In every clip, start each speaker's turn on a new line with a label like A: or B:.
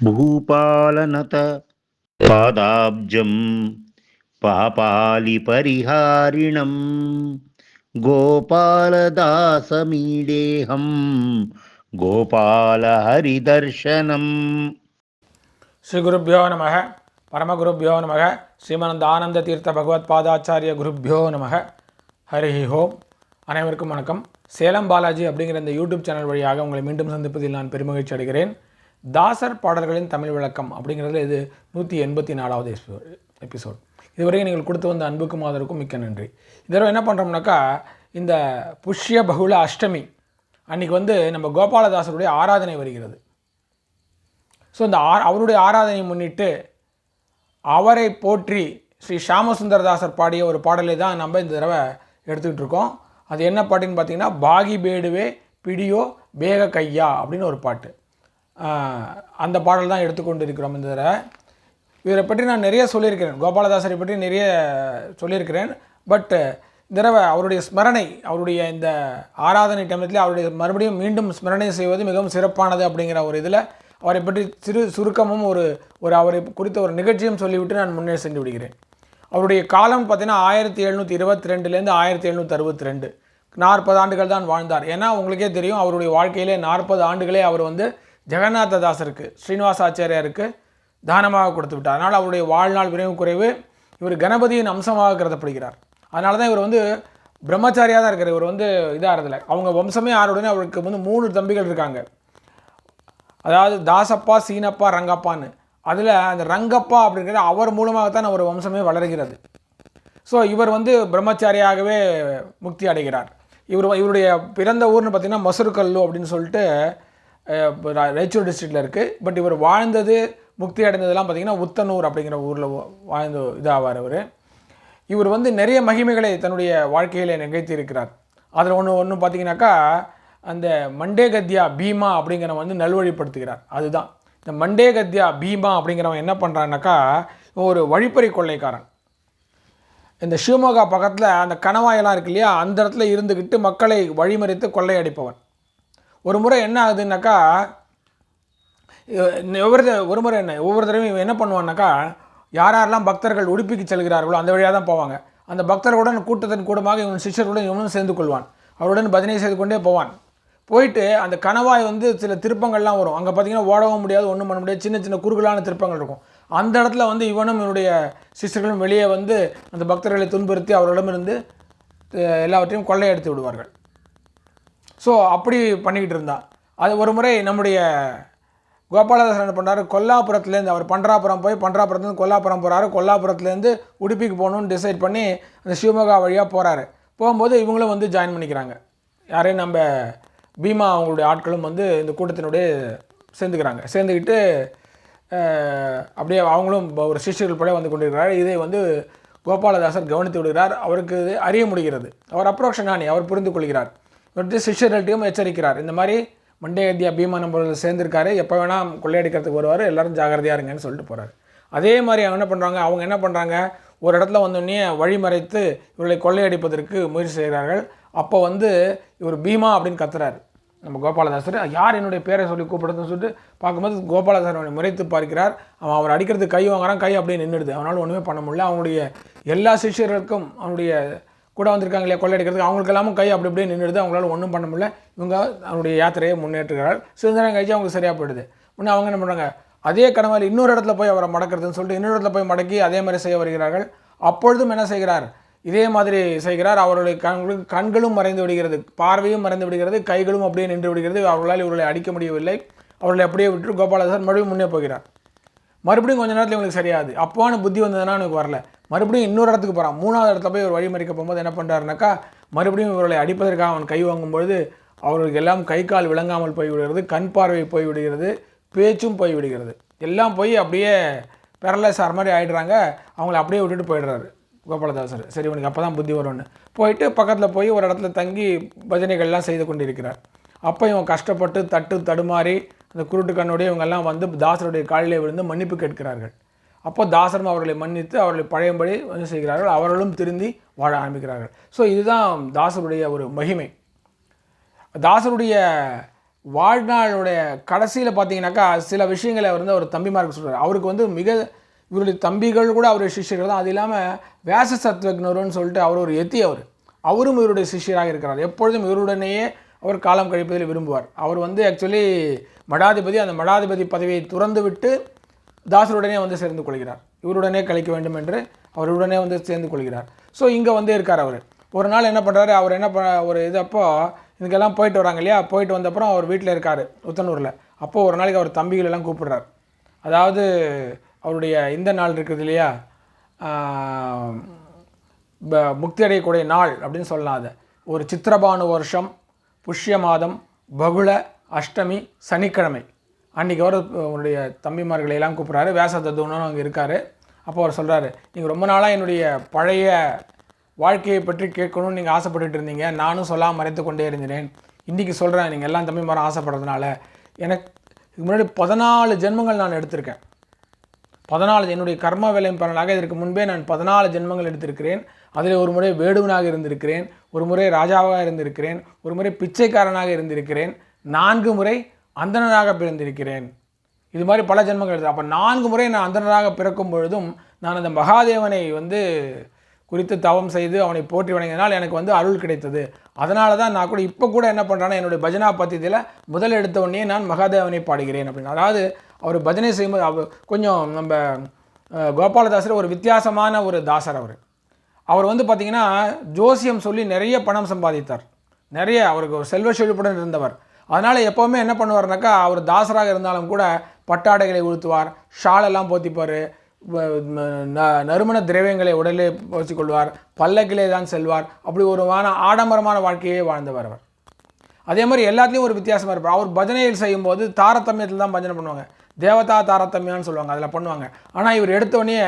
A: భూపాలనత పాదాబ్జం పాపాలిపరిహారిణం గోపాలదాసమీడేహం గోపాలహరిదర్శనం
B: ஸ்ரீ குருப்பியோ நமக பரமகுருப்பியோ நமக ஸ்ரீமனந்த ஆனந்த தீர்த்த பகவத் பாதாச்சாரிய குருப்பியோ நமக ஹரி ஹோம் அனைவருக்கும் வணக்கம் சேலம் பாலாஜி அப்படிங்கிற இந்த யூடியூப் சேனல் வழியாக உங்களை மீண்டும் சந்திப்பதில் நான் பெருமகிழ்ச்சி அடைகிறேன் தாசர் பாடல்களின் தமிழ் விளக்கம் அப்படிங்கிறதுல இது நூற்றி எண்பத்தி நாலாவது எபிசோட் இதுவரைக்கும் நீங்கள் கொடுத்து வந்த அன்புக்கும் ஆதரவுக்கும் மிக்க நன்றி. இதோட என்ன பண்ணுறோம்னாக்கா இந்த புஷ்ய பகுல அஷ்டமி அன்றைக்கி வந்து நம்ம கோபாலதாசருடைய ஆராதனை வருகிறது. ஸோ இந்த ஆ அவருடைய ஆராதனையை முன்னிட்டு அவரை போற்றி ஸ்ரீ ஷாமசுந்தரதாசர் பாடிய ஒரு பாடலை தான் நம்ம இந்த தடவை எடுத்துக்கிட்டு இருக்கோம். அது என்ன பாட்டுன்னு பார்த்தீங்கன்னா பாகி பேடுவே பிடியோ பேக கையா அப்படின்னு ஒரு பாட்டு. அந்த பாடல் தான் எடுத்துக்கொண்டு இருக்கிறோம் இந்த தடவை. இவரை பற்றி நான் நிறைய சொல்லியிருக்கிறேன். கோபாலதாசரை பற்றி நிறைய சொல்லியிருக்கிறேன். பட் இந்த தடவை அவருடைய ஸ்மரணை அவருடைய இந்த ஆராதனை டைமத்தில் அவருடைய மறுபடியும் மீண்டும் ஸ்மரணை செய்வது மிகவும் சிறப்பானது அப்படிங்கிற ஒரு இதில் அவரை பற்றி சிறு சுருக்கமும் ஒரு ஒரு அவரை குறித்த ஒரு நிகழ்ச்சியும் சொல்லிவிட்டு நான் முன்னே சென்று விடுகிறேன். அவருடைய காலம் பார்த்திங்கன்னா ஆயிரத்தி எழுநூற்றி இருபத்தி ரெண்டுலேருந்து ஆயிரத்தி எழுநூற்றி அறுபத்தி ரெண்டு நாற்பது ஆண்டுகள் தான் வாழ்ந்தார். ஏன்னா உங்களுக்கே தெரியும் அவருடைய வாழ்க்கையிலே நாற்பது ஆண்டுகளே அவர் வந்து ஜெகநாததாசருக்கு ஸ்ரீனிவாசாச்சாரியாருக்கு தானமாக கொடுத்து விட்டார் அதனால் அவருடைய வாழ்நாள் விரைவு குறைவு இவர் கணபதியின் அம்சமாக கருதப்படுகிறார். அதனால தான் இவர் வந்து பிரம்மச்சாரியாக தான் இருக்கார். இவர் வந்து இதாகிறதில்ல அவங்க வம்சமே ஆறுடனே அவருக்கு வந்து மூணு தம்பிகள் இருக்காங்க. அதாவது தாசப்பா சீனப்பா ரங்கப்பான்னு. அதில் அந்த ரங்கப்பா அப்படிங்கிறது அவர் மூலமாகத்தான் அவர் வம்சமே வளர்கிறது. ஸோ இவர் வந்து பிரம்மச்சாரியாகவே முக்தி அடைகிறார். இவர் இவருடைய பிறந்த ஊர்னு பார்த்திங்கன்னா மசுருக்கல்லு அப்படின்னு சொல்லிட்டு ரேச்சூர் டிஸ்ட்ரிக்டில் இருக்குது பட் இவர் வாழ்ந்தது முக்தி அடைந்ததெல்லாம் பார்த்தீங்கன்னா உத்தனூர் அப்படிங்கிற ஊரில் வாழ்ந்து இதாவார் அவர். இவர் வந்து நிறைய மகிமைகளை தன்னுடைய வாழ்க்கையில் நிகழ்த்தி இருக்கிறார் அதில் ஒன்று ஒன்று பார்த்தீங்கன்னாக்கா அந்த மண்டே கத்யா பீமா அப்படிங்கிறவன் வந்து நல்வழிப்படுத்துகிறார். அதுதான். இந்த மண்டே கத்யா பீமா அப்படிங்கிறவன் என்ன பண்ணுறான்னாக்கா ஒரு வழிப்பறி கொள்ளைக்காரன். இந்த ஷிவமோகா பக்கத்தில் அந்த கணவாயெல்லாம் இருக்கு இல்லையா அந்த இடத்துல இருந்துக்கிட்டு மக்களை வழிமறித்து கொள்ளையடிப்பவன். ஒரு முறை என்ன ஆகுதுன்னாக்கா ஒவ்வொரு ஒரு முறை என்ன ஒவ்வொரு தடவையும் இவன் என்ன பண்ணுவான்னாக்கா யார் யாரெல்லாம் பக்தர்கள் உடுப்பிக்கு செல்கிறார்களோ அந்த வழியாக தான் போவாங்க. அந்த பக்தர்களுடன் கூட்டத்தின் கூடமாக இவன் சிஷ்யர்களுடன் இவனும் சேர்ந்து கொள்வான். அவருடன் பஜனை செய்து கொண்டே போவான். போயிட்டு அந்த கணவாய் வந்து சில திருப்பங்கள்லாம் வரும். அங்கே பார்த்தீங்கன்னா ஓடவும் முடியாது ஒன்றும் பண்ண முடியாது. சின்ன சின்ன குறுகலான திருப்பங்கள் இருக்கும். அந்த இடத்துல வந்து இவனும் இவனுடைய சிஷ்யர்களும் வெளியே வந்து அந்த பக்தர்களை துன்புறுத்தி அவர்களிடமிருந்து எல்லாவற்றையும் கொள்ளையடித்து விடுவார்கள். ஸோ அப்படி பண்ணிக்கிட்டு இருந்தான் அது ஒரு முறை நம்முடைய கோபாலதாசன் என்ன பண்ணார்? கொல்லாபுரத்துலேருந்து அவர் பண்டராபுரம் போய் பண்டராபுரத்துலேருந்து கொல்லாபுரம் போகிறாரு கொல்லாபுரத்துலேருந்து உடுப்பிக்கு போகணும்னு டிசைட் பண்ணி அந்த சிவமோகா வழியாக போகிறாரு போகும்போது இவங்களும் வந்து ஜாயின் பண்ணிக்கிறாங்க. யாரையும் நம்ம பீமா அவங்களுடைய ஆட்களும் வந்து இந்த கூட்டத்தினுடைய சேர்ந்துக்கிறாங்க. சேர்ந்துக்கிட்டு அப்படியே அவங்களும் ஒரு சிஷ்யர்கள் போல வந்து கொண்டிருக்கிறார். இதை வந்து கோபாலதாசர் கவனித்து விடுகிறார். அவருக்கு இது அறிய முடிகிறது. அவர் அப்ரோக்ஷனானி அவர் புரிந்து கொள்கிறார். இவர்கிட்ட சிஷ்யர்கள்ட்டையும் எச்சரிக்கிறார். இந்த மாதிரி மண்டே இந்தியா பீமா நம்பர்கள் சேர்ந்திருக்காரு. எப்போ வேணால் கொள்ளையடிக்கிறதுக்கு வருவார். எல்லோரும் ஜாகிரதையாக இருங்கன்னு சொல்லிட்டு போகிறார் அதே மாதிரி அவங்க என்ன பண்ணுறாங்க அவங்க என்ன பண்ணுறாங்க ஒரு இடத்துல வந்தோடனே வழிமறைத்து இவர்களை கொள்ளையடிப்பதற்கு முயற்சி செய்கிறார்கள். அப்போ வந்து இவர் பீமா அப்படின்னு கத்துறாரு. நம்ம கோபாலதாசர் யார் என்னுடைய பேரை சொல்லி கூப்பிடுறதுன்னு சொல்லிட்டு பார்க்கும்போது கோபாலதாசர் அவனை முறைத்து பார்க்கிறார். அவன் அவர் அடிக்கிறதுக்கு கை வாங்குறான் கை அப்படியே நின்றுடுது அவனால் ஒன்றுமே பண்ண முடியல. அவனுடைய எல்லா சிஷ்யர்களுக்கும் அவனுடைய கூட வந்திருக்காங்க இல்லையா கொள்ளையடிக்கிறதுக்கு அவங்களுக்கு எல்லாமும் கை அப்படி அப்படியே நின்றுடுது. அவங்களால ஒன்றும் பண்ண முடியல. இவங்க அவனுடைய யாத்திரையை முன்னேற்றுகிறார். சிறிது நேரம் கழிச்சு அவங்களுக்கு சரியாக போயிடுது. முன்னே அவங்க என்ன பண்ணுறாங்க அதே கனவால் இன்னொரு இடத்துல போய் அவரை மடக்கிறதுன்னு சொல்லிட்டு இன்னொரு இடத்துல போய் மடக்கி அதே மாதிரி செய்ய வருகிறார்கள். அப்பொழுதும் என்ன செய்கிறார்? இதே மாதிரி செய்கிறார். அவருடைய கண்களுக்கு கண்களும் மறைந்து விடுகிறது. பார்வையும் மறைந்து விடுகிறது. கைகளும் அப்படியே நின்று விடுகிறது. அவர்களால் இவர்களை அடிக்க முடியவில்லை. அவர்களை அப்படியே விட்டு கோபாலதாசன் மறுபடியும் முன்னே போகிறார். மறுபடியும் கொஞ்ச நேரத்தில் இவங்களுக்கு சரியாது. அப்போன்னு புத்தி வந்ததுன்னா எனக்கு வரல. மறுபடியும் இன்னொரு இடத்துக்கு போகிறான் மூணாவது இடத்துல போய் ஒரு வழிமறிக்க போகும்போது என்ன பண்ணுறாருனாக்கா மறுபடியும் இவர்களை அடிப்பதற்காக அவன் கை வாங்கும்பொழுது அவர்களுக்கு எல்லாம் கை கால் விளங்காமல் போய் விடுகிறது கண் பார்வை போய் விடுகிறது பேச்சும் போய் விடுகிறது. எல்லாம் போய் அப்படியே பேரலைஸ் ஆகிற மாதிரி ஆயிடுறாங்க. அவங்கள அப்படியே விட்டுட்டு போயிடுறாரு கோபாலதாசர். சரி உனக்கு அப்போ தான் புத்தி வரும்னு. போயிட்டு பக்கத்தில் போய் ஒரு இடத்துல தங்கி பஜனைகள்லாம் செய்து கொண்டு இருக்கிறார் அப்போ இவன் கஷ்டப்பட்டு தட்டு தடுமாறி அந்த குருட்டு கண்ணுடைய இவங்கெல்லாம் வந்து தாசருடைய காலிலே விழுந்து மன்னிப்பு கேட்கிறார்கள். அப்போ தாசரும் அவர்களை மன்னித்து அவர்களை பழையபடி வந்து செய்கிறார்கள். அவர்களும் திருந்தி வாழ ஆரம்பிக்கிறார்கள். ஸோ இதுதான் தாசருடைய ஒரு மகிமை. தாசருடைய வாழ்நாளுடைய கடைசியில் பார்த்தீங்கன்னாக்கா சில விஷயங்களை அவர் வந்து அவர் தம்பிமாருக்கு சொல்கிறார் அவருக்கு வந்து மிக இவருடைய தம்பிகள் கூட அவருடைய சிஷ்யர்கள் தான். அது இல்லாமல் வேச சத்வக்னருன்னு சொல்லிட்டு அவர் ஒரு எத்தி அவர் அவரும் இவருடைய சிஷ்யராக இருக்கிறார். எப்பொழுதும் இவருடனேயே அவர் காலம் கழிப்பதில் விரும்புவார். அவர் வந்து ஆக்சுவலி மடாதிபதி அந்த மடாதிபதி பதவியை துறந்துவிட்டு தாசருடனே வந்து சேர்ந்து கொள்கிறார். இவருடனே கழிக்க வேண்டும் என்று அவருடனே வந்து சேர்ந்து கொள்கிறார். ஸோ இங்கே வந்து இருக்கார் அவர். ஒரு நாள் என்ன பண்ணுறாரு அவர் என்ன பண்ண ஒரு இது அப்போ இதுக்கெல்லாம் போயிட்டு வராங்க இல்லையா? போயிட்டு வந்தப்புறம் அவர் வீட்டில் இருக்கார் உத்தனூரில். அப்போது ஒரு நாளைக்கு அவர் தம்பிகள் எல்லாம் கூப்பிடுறார். அதாவது அவருடைய இந்த நாள் இருக்குது இல்லையா? ப- முக்தி அடையக்கூடிய நாள் அப்படின்னு சொல்லலாம் அதை. ஒரு சித்திரபானு வருஷம் புஷ்ய மாதம் பகுள அஷ்டமி சனிக்கிழமை. அன்றைக்கி அவர் உன்னுடைய தம்பிமார்களை எல்லாம் கூப்பிட்றாரு. வேச தத்துவனும் அங்கே இருக்கார். அப்போ அவர் சொல்கிறாரு நீங்கள் ரொம்ப நாளாக என்னுடைய பழைய வாழ்க்கையை பற்றி கேட்கணும்னு நீங்கள் ஆசைப்பட்டுட்டு இருந்தீங்க. நானும் சொல்லாமல் மறைத்து கொண்டே இருந்தேன். இன்றைக்கி சொல்கிறேன் நீங்கள் எல்லாம் தம்பிமாரும் ஆசைப்படுறதுனால. எனக்கு இதுக்கு முன்னாடி பதினாலு ஜென்மங்கள் நான் எடுத்திருக்கேன். பதினாலு என்னுடைய கர்ம வேலையின் பலனாக இதற்கு முன்பே நான் பதினாலு ஜென்மங்கள் எடுத்திருக்கிறேன். அதில் ஒரு முறை வேடுவனாக இருந்திருக்கிறேன். ஒரு முறை ராஜாவாக இருந்திருக்கிறேன் ஒரு முறை பிச்சைக்காரனாக இருந்திருக்கிறேன் நான்கு முறை அந்தனராக பிறந்திருக்கிறேன். இது மாதிரி பல ஜென்மங்கள் இருக்குது அப்போ நான்கு முறை நான் அந்தனராக பிறக்கும் பொழுதும் நான் அந்த மகாதேவனை வந்து குறித்து தவம் செய்து அவனை போற்றி வணங்கினால் எனக்கு வந்து அருள் கிடைத்தது. அதனால தான் நான் கூட இப்போ கூட என்ன பண்ணுறேன்னா என்னுடைய பஜனா பத்தியத்தில் முதல் எடுத்த உடனே நான் மகாதேவனை பாடுகிறேன் அப்படின்னு. அதாவது அவர் பஜனை செய்யும்போது அவர் கொஞ்சம் நம்ம கோபாலதாசர் ஒரு வித்தியாசமான ஒரு தாசர் அவர். அவர் வந்து பார்த்திங்கன்னா ஜோசியம் சொல்லி நிறைய பணம் சம்பாதித்தார். நிறைய அவருக்கு ஒரு செல்வ செழிப்புடன் இருந்தவர். அதனால் எப்போவுமே என்ன பண்ணுவார்னாக்கா அவர் தாசராக இருந்தாலும் கூட பட்டாடைகளை உளுத்துவார் ஷாலெல்லாம் போத்திப்பார் ந- நறுமண திரவியங்களை உடலே வச்சுக்கொள்வார் பல்லக்கிலே தான் செல்வார். அப்படி ஒரு வான ஆடம்பரமான வாழ்க்கையே வாழ்ந்தவர் அவர். அதே மாதிரி எல்லாத்துலேயும் ஒரு வித்தியாசமாக இருப்பார். அவர் பஜனைகள் செய்யும்போது தாரதமியத்தில் தான் பஜனை பண்ணுவாங்க. தேவதா தாரதமியான்னு சொல்லுவாங்க அதில் பண்ணுவாங்க. ஆனால் இவர் எடுத்தோடனே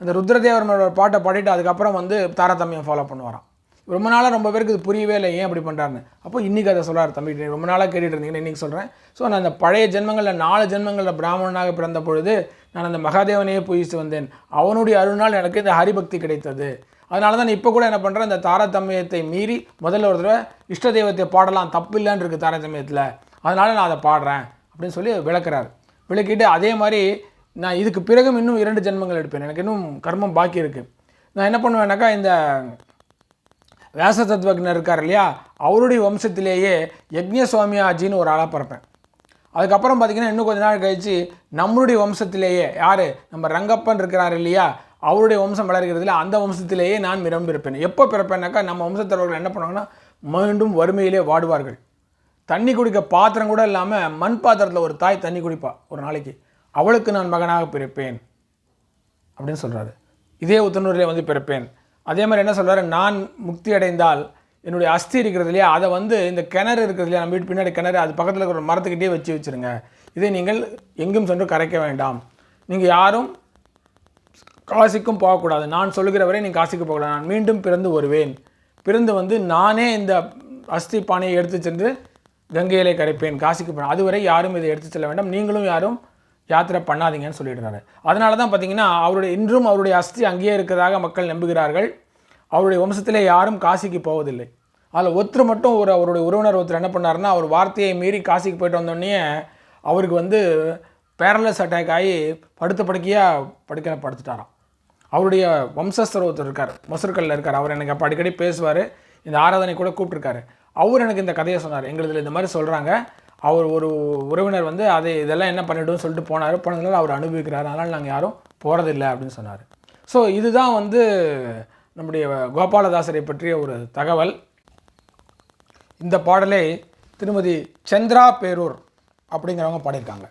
B: அந்த ருத்ரதேவர்மனோட பாட்டை பாடிட்டு அதுக்கப்புறம் வந்து தாரதமியம் ஃபாலோ பண்ணுவாராம். ரொம்ப நாளாக ரொம்ப பேருக்கு இது புரியவே இல்லை ஏன் அப்படி பண்ணுறாருன்னு அப்போ இன்றைக்கி அதை சொல்கிறார் தம்பி ரொம்ப நாளாக கேட்டுட்டு இருந்தீங்கன்னு இன்றைக்கி சொல்கிறேன் ஸோ நான் அந்த பழைய ஜென்மங்களில் நாலு ஜென்மங்களில் பிராமணனாக பிறந்த பொழுது நான் அந்த மகாதேவனையே பூஜித்து வந்தேன். அவனுடைய அருள்நாள் எனக்கு இந்த ஹரிபக்தி கிடைத்தது. அதனால தான் இப்போ கூட என்ன பண்ணுறேன் இந்த தாரதமியத்தை மீறி முதல்ல ஒரு தடவை இஷ்ட தெய்வத்தை பாடலாம். தப்பு இல்லைன்னு இருக்குது தாரதமியத்தில். அதனால் நான் அதை பாடுறேன் அப்படின்னு சொல்லி விளக்குறாரு. விளக்கிட்டு அதே மாதிரி நான் இதுக்கு பிறகும் இன்னும் இரண்டு ஜென்மங்கள் எடுப்பேன். எனக்கு இன்னும் கர்மம் பாக்கி இருக்குது நான் என்ன பண்ணுவேன்னாக்கா இந்த வேச தத்துவக்னர் இருக்கார் இல்லையா அவருடைய வம்சத்திலேயே யக்ஞ சுவாமியாஜின்னு ஒரு ஆளாக பிறப்பேன். அதுக்கப்புறம் பார்த்தீங்கன்னா இன்னும் கொஞ்ச நாள் கழித்து நம்மளுடைய வம்சத்திலேயே யார்? நம்ம ரங்கப்பன் இருக்கிறார் இல்லையா அவருடைய வம்சம் வளர்கிறதுல அந்த வம்சத்திலேயே நான் மிரம்பிருப்பேன் எப்போ பிறப்பேன்னாக்கா நம்ம வம்சத்தவர்கள் என்ன பண்ணுவாங்கன்னா மீண்டும் வறுமையிலே வாடுவார்கள். தண்ணி குடிக்க பாத்திரம் கூட இல்லாமல் மண் பாத்திரத்தில் ஒரு தாய் தண்ணி குடிப்பா ஒரு நாளைக்கு. அவளுக்கு நான் மகனாக பிறப்பேன். அப்படின்னு சொல்கிறாரு இதே உத்தனூரிலே வந்து பிறப்பேன். அதே மாதிரி என்ன சொல்கிறாரு நான் முக்தி அடைந்தால் என்னுடைய அஸ்தி இருக்கிறது இல்லையா? அதை வந்து இந்த கிணறு இருக்கிறது இல்லையா? நம்ம வீட்டு பின்னாடி கிணறு அது பக்கத்தில் இருக்கிற ஒரு மரத்துக்கிட்டே வச்சு வச்சுருங்க. இதை நீங்கள் எங்கும் சென்று கரைக்க வேண்டாம். நீங்கள் யாரும் காசிக்கும் போகக்கூடாது. நான் சொல்லுகிற வரை நீங்கள் காசிக்கு போகக்கூடாது. நான் மீண்டும் பிறந்து வருவேன். பிறந்து வந்து நானே இந்த அஸ்தி பானையை எடுத்து சென்று கங்கையிலே கரைப்பேன் காசிக்கு போனேன் அதுவரை யாரும் இதை எடுத்து செல்ல வேண்டாம். நீங்களும் யாரும் யாத்திரை பண்ணாதீங்கன்னு சொல்லிடுறாரு. அதனால தான் பார்த்தீங்கன்னா அவருடைய இன்றும் அவருடைய அஸ்தி அங்கேயே இருக்கிறதாக மக்கள் நம்புகிறார்கள். அவருடைய வம்சத்திலே யாரும் காசிக்கு போவதில்லை. அதில் ஒருத்தர் மட்டும் ஒரு அவருடைய உறவினர் ஒருத்தர் என்ன பண்ணாருன்னா அவர் வார்த்தையை மீறி காசிக்கு போயிட்டு வந்தோடனே அவருக்கு வந்து பேரலஸ் அட்டாக் ஆகி படுத்த படுக்கையாக படுக்க படுத்துட்டாராம். அவருடைய வம்சஸ்தர் ஒருத்தர் இருக்கார் மொசர்கல்ல இருக்கார். அவர் எனக்கு அப்போ அடிக்கடி பேசுவார். இந்த ஆராதனை கூட கூப்பிட்டுருக்காரு. அவர் எனக்கு இந்த கதையை சொன்னார். எங்களுதில் இந்த மாதிரி சொல்கிறாங்க அவர் ஒரு உறவினர் வந்து அதை இதெல்லாம் என்ன பண்ணிவிடும் சொல்லிட்டு போனார். போனதுனால அவர் அனுபவிக்கிறார். அதனால் நாங்கள் யாரும் போகிறதில்லை அப்படின்னு சொன்னார். ஸோ இதுதான் வந்து நம்முடைய கோபாலதாசரை பற்றிய ஒரு தகவல். இந்த பாடலை திருமதி சந்திரா பேரூர் அப்படிங்கிறவங்க பாடியிருக்காங்க.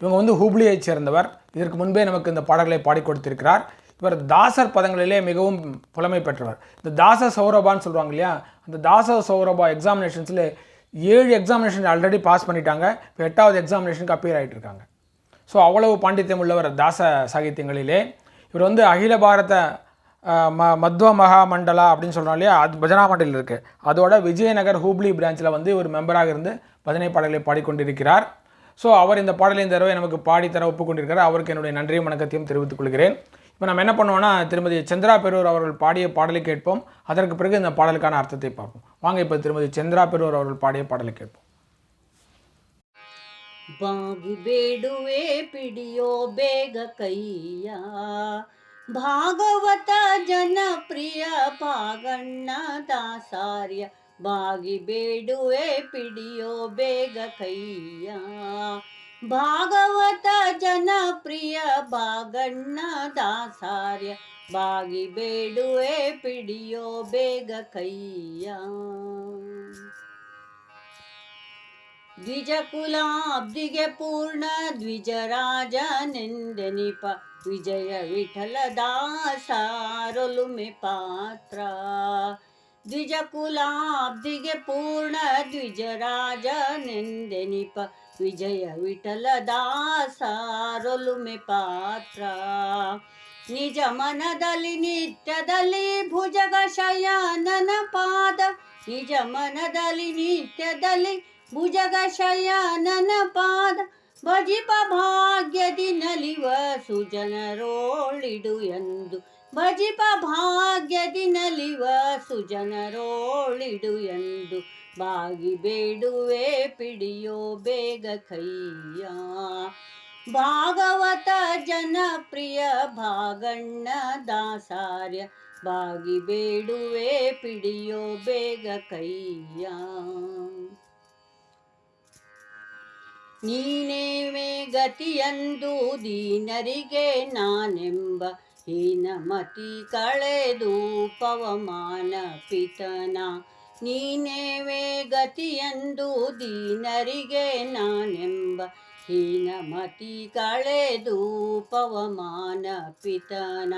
B: இவங்க வந்து ஹூப்ளியைச் சேர்ந்தவர். இதற்கு முன்பே நமக்கு இந்த பாடல்களை பாடி கொடுத்திருக்கிறார். இவர் தாசர் பதங்களிலே மிகவும் புலமை பெற்றவர். இந்த தாச சௌரபான்னு சொல்லுவாங்க இல்லையா? அந்த தாச சௌரபா எக்ஸாமினேஷன்ஸில் ஏழு எக்ஸாமினேஷன் ஆல்ரெடி பாஸ் பண்ணிட்டாங்க. இப்போ எட்டாவது எக்ஸாமினேஷனுக்கு அப்பியர் ஆகிட்டு இருக்காங்க ஸோ அவ்வளவு பாண்டித்யம் உள்ளவர் தாச சாகித்யங்களிலே. இவர் வந்து அகில பாரத ம மத்வ மகா மண்டலா அப்படின்னு சொல்கிறோம் இல்லையா? அது பஜனா மண்டலில் இருக்குது அதோட விஜயநகர் ஹூப்ளி பிரான்ச்சில் வந்து ஒரு மெம்பராக இருந்து பஜனை பாடல்களை பாடிக்கொண்டிருக்கிறார். ஸோ அவர் இந்த பாடலை இந்த தடவை நமக்கு பாடித்தர ஒப்புக்கொண்டிருக்கிறார். அவருக்கு என்னுடைய நன்றியும் வணக்கத்தையும் தெரிவித்துக் கொள்கிறேன். இப்போ நம்ம என்ன பண்ணுவோம்னா திருமதி சந்திரா பெரூர் அவர்கள் பாடிய பாடலை கேட்போம் அதற்கு பிறகு இந்த பாடலுக்கான அர்த்தத்தை பார்ப்போம் வாங்க இப்போ திருமதி சந்திரா பெரூர் அவர்கள் பாடிய பாடலை கேட்போம்
C: ಬಾಗಿ ಬೇಡುವೆ ಪಿಡಿಯೋ ಬೇಗ ಕೈಯ ಭಾಗವತ ಜನಪ್ರಿಯ ಪಾಗಣ್ಣ ದಾಸಾರ್ಯ ಬಾಗಿ ಬೇಡುವೆ ಪಿಡಿಯೋ ಬೇಗ ಕೈಯ ಭಾಗವತ ಜನಪ್ರಿಯ ಬಾಗಣ್ಣ ದಾಸಾರ್ಯ. ಬಾಗಿ ಬೇಡುವೆ ಪಿಡಿಯೋ ಬೇಗ ಕೈಯ. ದ್ವಿಜಕುಲಾಬ್ಧಿಗೆ ಪೂರ್ಣ ದ್ವಿಜರಾಜನೆಂದೆನಿಪ ವಿಜಯ ವಿಠಲ ದಾಸಾರೊಲುಮೆ ಪಾತ್ರ. ದ್ವಿಜಕುಲಾಬ್ಧಿಗೆ ಪೂರ್ಣ ದ್ವಿಜರಾಜನೆಂದೆನಿಪ ವಿಜಯ ವಿಠಲ ದಾಸಾರೊಲುಮೆ ಪಾತ್ರ. ನಿಜ ಮನದಲ್ಲಿ ನಿತ್ಯದಲ್ಲಿ ಭುಜಗ ಶಯನನ ಪಾದ. ನಿಜ ಮನದಲ್ಲಿ ನಿತ್ಯದಲ್ಲಿ ಭುಜಗ ಶಯನನ ಪಾದ. ಭಜಿಪ ಭಾಗ್ಯದಿ ನಲಿವ ಸುಜನರೋಳಿಡು ಎಂದು ಭಜಿಪ ಭಾಗ್ಯದಿ ನಲಿವ ಸುಜನರೋಳಿಡು ಎಂದು ಬಾಗಿ ಬೇಡುವೆ ಪಿಡಿಯೋ ಬೇಗ ಕೈಯ ಭಾಗವತ ಜನಪ್ರಿಯ ಭಾಗಣ್ಣ ದಾಸಾರ್ಯ ಬಾಗಿ ಬೇಡುವೆ ಪಿಡಿಯೋ ಬೇಗ ಕೈಯ ನೀನೇವೇ ಗತಿಯಂದು ದೀನರಿಗೆ ನಾನೆಂಬ ಹೀನಮತಿ ಕಳೆದು ಪವಮಾನ ಪಿತನ. ನೀನೇವೇ ಗತಿಯಂದು ದೀನರಿಗೆ ನಾನೆಂಬ ಹೀನಮತಿ ಕಳೆದು ಪವಮಾನ ಪಿತನ.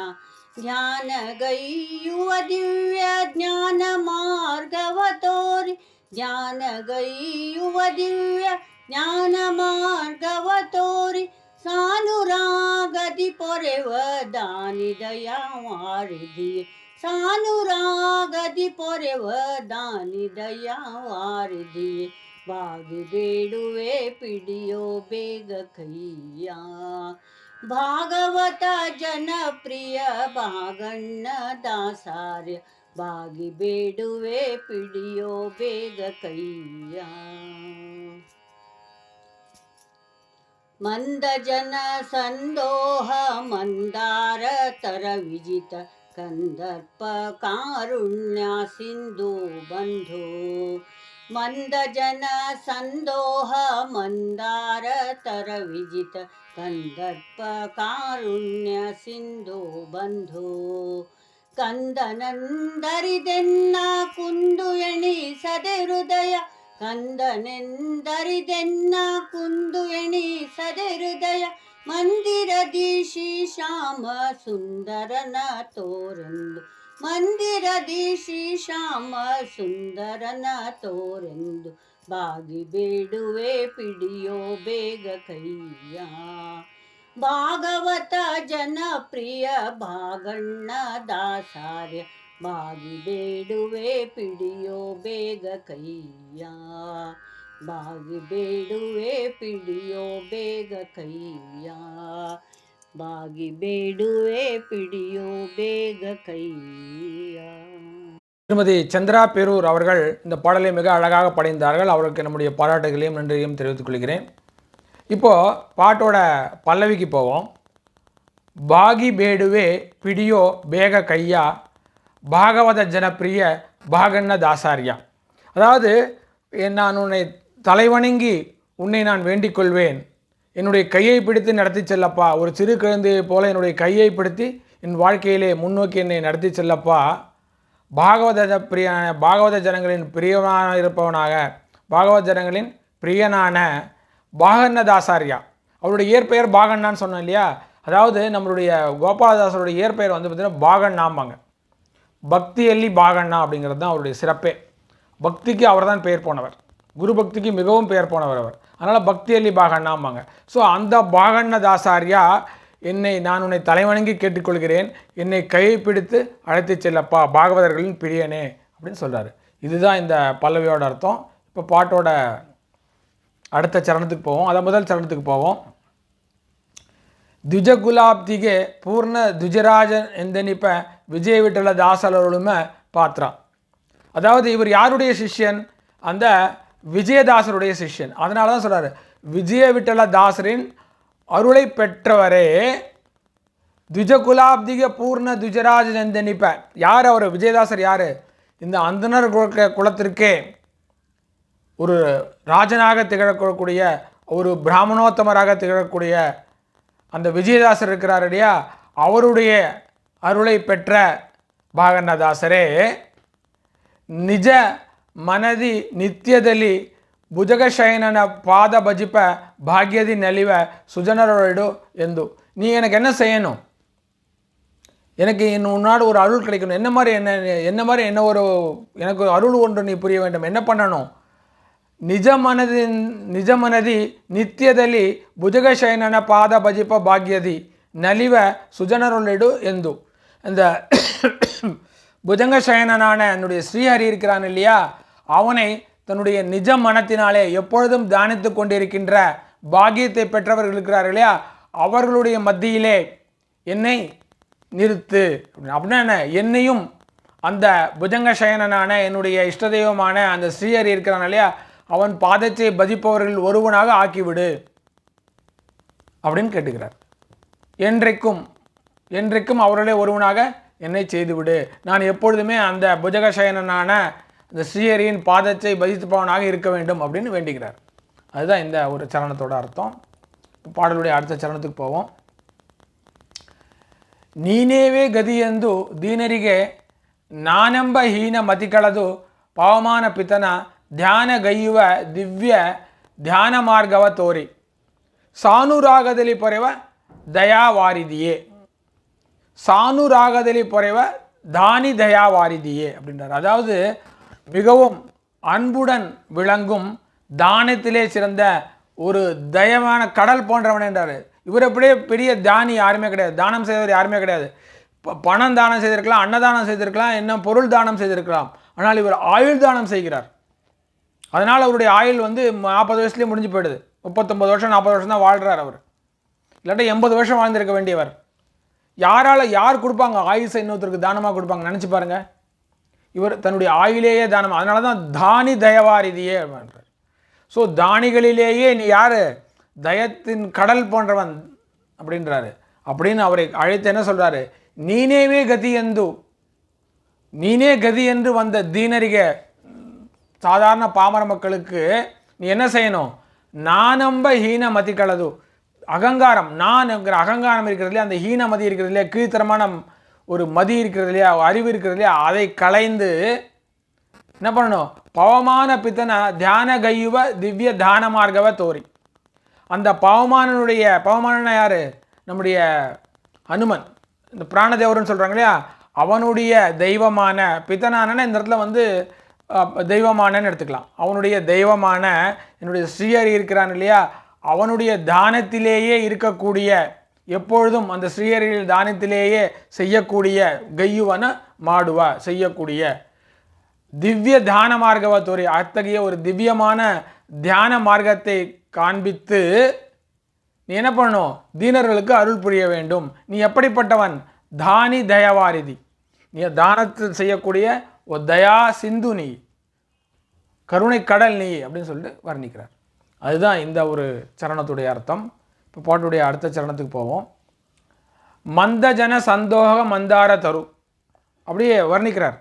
C: ಜ್ಞಾನಗೈಯುವ ದಿವ್ಯ ಜ್ಞಾನ ಮಾರ್ಗವ ತೋರಿ. ಜ್ಞಾನಗೈಯುವ ದಿವ್ಯ ಜ್ಞಾನ ಮಾರ್ಗವ ತೋರಿ. ಸಾನುರಾಗದಿ ಪೊರೆವ ದಾನಿ ವಾರಿದಿ ಸಾನುರಾಗದಿ ಪೊರೆವ ದಾನಿ ವಾರಿದಿ ಬಾಗಿ ಬೇಡುವೆ ಪಿಡಿಯೋ ಬೇಗ ಕೈಯ ಭಾಗವತ ಜನಪ್ರಿಯ ಭಾಗಣ್ಣ ದಾಸಾರ್ಯ. ಬಾಗಿ ಬೇಡುವೆ ಪಿಡಿಯೋ ಬೇಗ ಕೈಯ मन्दजनसन्दोह मन्दारतरविजित कन्दर्पकारुण्यसिन्धो बन्धो मन्दजन सन्दोह मन्दारतरविजित कन्दर्पकारुण्यसिन्धो बन्धो कन्दनन्दरिदे सदे हृदय ಕಂದನೆಂದರಿದೆನ್ನ ಕುಂದು ಎಣಿಸದೆ ಹೃದಯ ಮಂದಿರದೀಶಿ ಶ್ಯಾಮ ಸುಂದರನ ತೋರೆಂದು. ಮಂದಿರದೀಶಿ ಶ್ಯಾಮ ಸುಂದರನ ತೋರೆಂದು. ಬಾಗಿ ಬೇಡುವೆ ಪಿಡಿಯೋ ಬೇಗ ಕೈಯ ಭಾಗವತ ಜನಪ್ರಿಯ ಭಾಗಣ್ಣ ದಾಸಾರ್ಯ. ಬಾಗಿ ಬೇಡುವೆ ಪಿಡಿಯೋ ಬೇಗ ಕೈಯ ಬಾಗಿ ಬೇಡುವೆ ಪಿಡಿಯೋ ಬೇಗ ಕೈಯ ಬಾಗಿ ಬೇಡುವೆ ಪಿಡಿಯೋ ಬೇಗ கய்யா
B: திருமதி சந்திரா பெரூர் அவர்கள் இந்த பாடலை மிக அழகாக படைந்தார்கள் அவர்களுக்கு நம்முடைய பாராட்டுகளையும் நன்றியையும் தெரிவித்துக் கொள்கிறேன் இப்போது பாட்டோட பல்லவிக்கு போவோம் பாகி பேடுவே பிடியோ பேக கையா பாகவத ஜனப்பிரிய பாகண்ண தாசாரியா. அதாவது நான் உன்னை தலைவணங்கி உன்னை நான் வேண்டிக் கொள்வேன். என்னுடைய கையை பிடித்து நடத்தி செல்லப்பா. ஒரு சிறு குழந்தையைப் போல என்னுடைய கையை பிடித்து என் வாழ்க்கையிலே முன்னோக்கி என்னை நடத்தி செல்லப்பா. பாகவத பிரியான பாகவத ஜனங்களின் பிரியமான இருப்பவனாக பாகவத ஜனங்களின் பிரியனான பாகண்ணதாசாரியா அவருடைய இயற்பெயர் பாகண்ணான்னு சொன்னோம் இல்லையா? அதாவது நம்மளுடைய கோபாலதாசருடைய இயற்பெயர் வந்து பார்த்திங்கன்னா பாகண்ணாம்பாங்க பக்தி எல்லி பாகண்ணா அப்படிங்கிறது தான் அவருடைய சிறப்பே பக்திக்கு அவர் தான் பெயர் போனவர் குரு பக்திக்கு மிகவும் பெயர் போனவர் அவர் அதனால் பக்தி எல்லி பாகண்ணாம்பாங்க ஸோ அந்த பாகண்ண தாசாரியா என்னை நான் உன்னை தலைவணங்கி கேட்டுக்கொள்கிறேன் என்னை கையை பிடித்து அழைத்துச் செல்லப்பா பாகவதர்களின் பிரியனே அப்படின்னு சொல்றாரு இதுதான் இந்த பல்லவியோட அர்த்தம் இப்போ பாட்டோட அடுத்த சரணத்துக்கு போவோம் அதான் முதல் சரணத்துக்கு போவோம் ದ್ವಿಜಗುಲಾಬ್ದಿಗೆ ಪೂರ್ಣ ದ್ವಿಜರಾಜನ್ ಎಂದೆನಿಪ விஜய விட்டல தாசலருளும பாத்ரா. அதாவது இவர் யாருடைய சிஷ்யன்? அந்த விஜயதாசருடைய சிஷ்யன். அதனால தான் சொல்கிறார் விஜய விட்டல தாசரின் அருளை பெற்றவரே த்விஜகுலாப்திக பூர்ண துஜராஜ நந்தனிப்ப. யார் அவர்? விஜயதாசர் யார்? இந்த அந்தனர் குலத்திற்கே ஒரு ராஜனாக திகழக்கூடிய ஒரு பிராமணோத்தமராக திகழக்கூடிய அந்த விஜயதாசர் இருக்கிறார் இல்லையா? அவருடைய அருளை பெற்ற ಭಾಗಣ್ಣದಾಸರೇ ನಿಜ ಮನದಿ ನಿತ್ಯದಲ್ಲಿ ಭುಜಗಶಯನನ பாத பஜிப்ப பாக்யதி நலிவ சுஜனரோடு ಎಂದು நீ எனக்கு என்ன செய்யணும் எனக்கு என் உன்னாடு ஒரு அருள் கிடைக்கணும் என்ன மாதிரி என்ன என்ன மாதிரி என்ன ஒரு எனக்கு ஒரு அருள் ஒன்று நீ புரிய வேண்டும் என்ன பண்ணணும் ನಿಜ ಮನದಿ ನಿಜ ಮನದಿ ನಿತ್ಯದಲ್ಲಿ ಭುಜಗಶಯನನ ಪಾದ ಭಜಿಪ ಭಾಗ್ಯದಿ ನಲಿವ சுஜனருளிடு ಎಂದು இந்த புஜங்க சயனனான என்னுடைய ஸ்ரீஹரி இருக்கிறான் இல்லையா? அவனை தன்னுடைய நிஜ மனத்தினாலே எப்பொழுதும் தியானித்து கொண்டிருக்கின்ற பாகியத்தை பெற்றவர்கள் இருக்கிறார் இல்லையா? அவர்களுடைய மத்தியிலே என்னை நிறுத்து. அப்படின்னா என்ன? என்னையும் அந்த புஜங்க சயனனான என்னுடைய இஷ்ட தெய்வமான அந்த ஸ்ரீஹரி இருக்கிறான் இல்லையா? அவன் பாதத்தை பதிப்பவர்கள் ஒருவனாக ஆக்கிவிடு அப்படின்னு கேட்டுக்கிறார். என்றைக்கும் என்றைக்கும் அவர்களே ஒருவனாக என்னை செய்துவிடு நான் எப்பொழுதுமே அந்த புஜகசயனனான அந்த ஸ்ரீஹரியின் பாதத்தை பதிப்பவனாக இருக்க வேண்டும் அப்படின்னு வேண்டுகிறார் அதுதான் இந்த ஒரு சரணத்தோட அர்த்தம் பாடலுடைய அடுத்த சரணத்துக்கு போவோம் ನೀನೇವೇ ಗದಿಯೆಂದು ದೀನರಿಗೆ ನಾನೆಂಬ ಹೀನ ಮತಿ ಕಳೆದು ಪವಮಾನ ಪಿತನ ಧ್ಯಾನಗೈಯುವ ದಿವ್ಯ ಧ್ಯಾನ ಮಾರ್ಗವ ತೋರಿ ಸಾನುರಾಗದಲ್ಲಿ ಪೊರೆವ ದಯಾವಾರಿದಿಯೇ சானுராகதலி பொறைவ தானி தயாவாரிதியே அப்படின்றார். அதாவது மிகவும் அன்புடன் விளங்கும் தானத்திலே சிறந்த ஒரு தயவான கடல் போன்றவன் என்றார். இவர் அப்படியே பெரிய தானி யாருமே கிடையாது. தானம் செய்தவர் யாருமே கிடையாது. ப- பணம் தானம் செய்திருக்கலாம் அன்னதானம் செய்திருக்கலாம் என்ன பொருள் தானம் செய்திருக்கலாம். ஆனால் இவர் ஆயுள் தானம் செய்கிறார். அதனால் அவருடைய ஆயுள் வந்து நாற்பது வயசுலேயே முடிஞ்சு போயிடுது. முப்பத்தொம்பது வருஷம் நாற்பது வருஷம் தான் வாழ்கிறார் அவர். இல்லாட்டி எண்பது வருஷம் வாழ்ந்திருக்க வேண்டியவர். யாரால் யார் கொடுப்பாங்க? ஆயுசை இன்னொருத்தருக்கு தானமாக கொடுப்பாங்க? நினச்சி பாருங்கள் இவர் தன்னுடைய ஆயுளேயே தானம் அதனால தான் தானி தயவாரிதியே அப்படின்றார். ஸோ தானிகளிலேயே நீ யார்? தயத்தின் கடல் போன்றவன் அப்படின்றாரு. அப்படின்னு அவரை அழைத்து என்ன சொல்கிறாரு நீனேவே கதி எந்து நீனே கதி என்று வந்த தீனரிக சாதாரண பாமர மக்களுக்கு நீ என்ன செய்யணும்? நானம்ப ஹீன மதி கலது அகங்காரம் நான் என்கிற அகங்காரம் இருக்கிறதுலையே அந்த ஹீன மதி இருக்கிறது இல்லையா கீழ்த்தரமான ஒரு மதி இருக்கிறது இல்லையா அறிவு இருக்கிறது இல்லையா அதை களைந்து என்ன பண்ணணும்? பவமான பித்தனை தியான கையுவ திவ்ய தான மார்க்கவ தோறி அந்த பவமானனுடைய பவமானனா யார்? நம்முடைய ஹனுமன் இந்த பிராணதேவர்னு சொல்கிறாங்க இல்லையா அவனுடைய தெய்வமான பித்தனானன இந்த இடத்துல வந்து தெய்வமானன்னு எடுத்துக்கலாம். அவனுடைய தெய்வமான என்னுடைய ஸ்ரீஹரி இருக்கிறான் இல்லையா அவனுடைய தானத்திலேயே இருக்கக்கூடிய எப்பொழுதும் அந்த ஸ்ரீஹரியில் தானத்திலேயே செய்யக்கூடிய கையுவன மாடுவா செய்யக்கூடிய. திவ்ய தியான மார்க்கவத்துறை அத்தகைய ஒரு திவ்யமான தியான மார்க்கத்தை காண்பித்து நீ என்ன பண்ணணும்? தீனர்களுக்கு அருள் புரிய வேண்டும். நீ எப்படிப்பட்டவன்? தானி தயவாரிதி. நீ தானத்தில் செய்யக்கூடிய ஒரு தயா சிந்து நீ கருணை கடல் நீ அப்படின்னு சொல்லிட்டு வர்ணிக்கிறார். அதுதான் இந்த ஒரு சரணத்துடைய அர்த்தம். இப்போ பாட்டுடைய அடுத்த சரணத்துக்கு போவோம். மந்தஜன சந்தோக மந்தார தரு. அப்படியே வர்ணிக்கிறார்.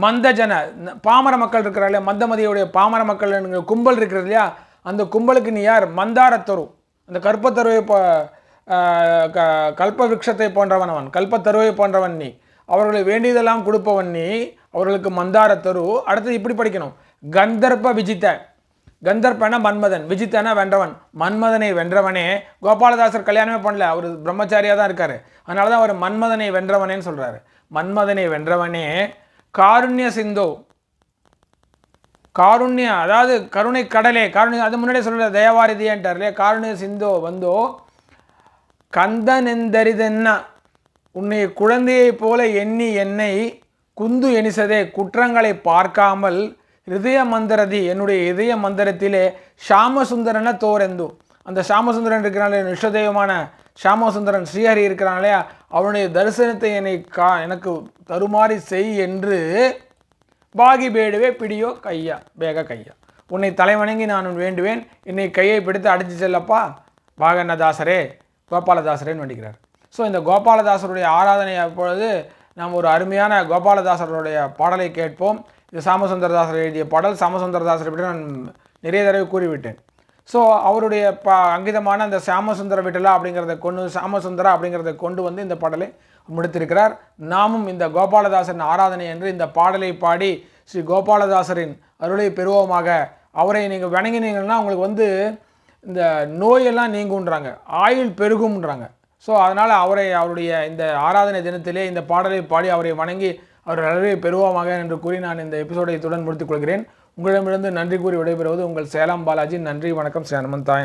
B: மந்தஜன ந- பாமர மக்கள் இருக்கிறார் இல்லையா? மந்தமதியுடைய பாமர மக்கள் கும்பல் இருக்கிறது இல்லையா? அந்த கும்பலுக்கு நீ யார்? மந்தாரத்தரு அந்த கற்பத்தருவை போ க- கல்ப விருட்சத்தை போன்றவன் அவன் கல்பத்தருவை போன்றவன் நீ. அவர்களை வேண்டியதெல்லாம் கொடுப்பவன் நீ. அவர்களுக்கு மந்தாரத்தரு அடுத்தது இப்படி படிக்கணும். கந்தர்ப்ப விஜித்த. கந்தர்ப்பன மன்மதன் விஜித்தன வென்றவன். மன்மதனை வென்றவனே கோபாலதாசர் கல்யாணமே பண்ணல அவர் பிரம்மச்சாரியாக தான் இருக்கார். அதனால தான் அவர் மன்மதனை வென்றவனேன்னு சொல்கிறாரு மன்மதனை வென்றவனே காருண்ய சிந்தோ. காருண்ய அதாவது கருணை கடலே காருண்ய அது முன்னாடியே சொல்கிற தயவாரிதியன்ட்டார் இல்லையா காருண்ய சிந்தோ வந்தோ கந்தனெந்தரிதென்ன உன்னை குழந்தையைப் போல எண்ணி என்னை குந்து எனிசதே குற்றங்களை பார்க்காமல் ஹிருதய மந்திரதி என்னுடைய இதய மந்திரத்திலே ஷாமசுந்தரன தோரெந்து. அந்த ஷாமசுந்தரன் இருக்கிறானே என் ஷாமசுந்தரன் ஸ்ரீஹரி இருக்கிறாங்களே அவனுடைய தரிசனத்தை என்னை கா எனக்கு தருமாறி செய் என்று பாகி பேடுவே பிடியோ கையா வேக கையா. உன்னை தலைவணங்கி நான் வேண்டுவேன் என்னை கையை பிடித்து அடித்து செல்லப்பா பாகன்னதாசரே கோபாலதாசரேன்னு வேண்டிக்கிறார். ஸோ இந்த கோபாலதாசருடைய ஆராதனை அப்பொழுது நாம் ஒரு அருமையான கோபாலதாசருடைய பாடலை கேட்போம். இது சாமசுந்தரதாசர் எழுதிய பாடல் சாமசுந்தரதாசரை பற்றி நான் நிறைய தடவை கூறிவிட்டேன். ஸோ அவருடைய ப அங்கிதமான அந்த சாமசுந்தர விட்டலா அப்படிங்கிறத கொண்டு சாமசுந்தரா அப்படிங்கிறத கொண்டு வந்து இந்த பாடலை முடித்திருக்கிறார். நாமும் இந்த கோபாலதாசரின் ஆராதனை என்று இந்த பாடலை பாடி ஸ்ரீ கோபாலதாசரின் அருளை பெறுவோமாக. அவரை நீங்கள் வணங்கினீங்கன்னா உங்களுக்கு வந்து இந்த நோயெல்லாம் நீங்குன்றாங்க ஆயுள் பெருகும்ன்றாங்க. ஸோ அதனால் அவரை அவருடைய இந்த ஆராதனை தினத்திலே இந்த பாடலை பாடி அவரை வணங்கி அவர் அருளை பெறுவோமாக என்று கூறி நான் இந்த எபிசோடை இத்துடன் முடித்துக் கொள்கிறேன். உங்களிடமிருந்து நன்றி கூறி விடைபெறுவது உங்கள் சேலம் பாலாஜி. நன்றி வணக்கம் ஸ்ரீ ஹனுமந்தாய